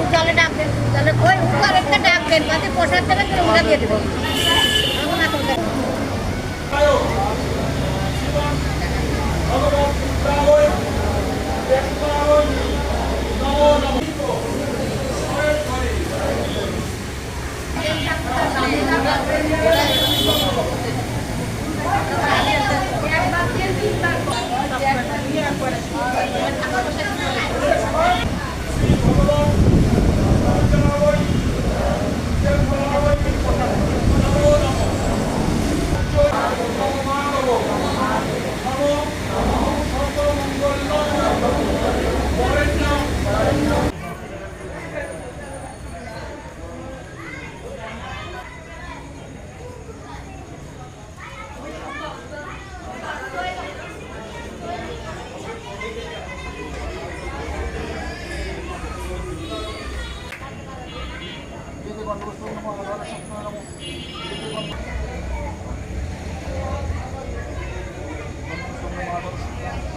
উজালে ডাকবেন উজালে ওই উজালেরটা ডাকবেন তাতে পোশাক দেবেন ওটা দিয়ে দেবো। Thank you.